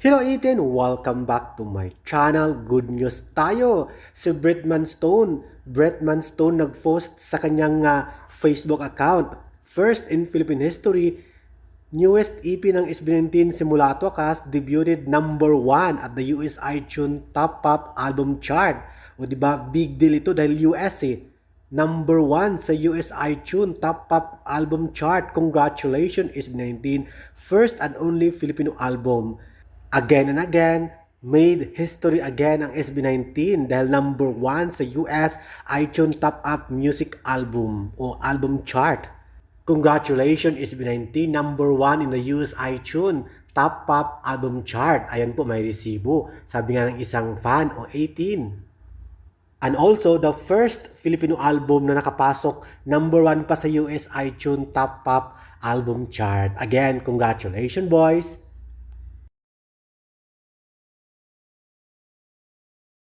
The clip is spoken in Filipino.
Hello Eden! Welcome back to my channel. Good news tayo! Si Bretman Stone. Bretman Stone nag-post sa kanyang ah, Facebook account. First in Philippine history, newest EP ng SB19 simula to kas debuted number 1 at the US iTunes Top Pop Album Chart. O di ba big deal ito dahil US eh. Number 1 sa US iTunes Top Pop Album Chart. Congratulations SB19. First and only Filipino album. Again and again, made history again ang SB19 dahil number 1 sa US iTunes Top Up Music Album o Album Chart. Congratulations SB19, number 1 in the US iTunes Top Pop Album Chart. Ayan po, may resibo. Sabi nga ng isang fan o 18. And also, the first Filipino album na nakapasok number 1 pa sa US iTunes Top Pop Album Chart. Again, congratulations boys!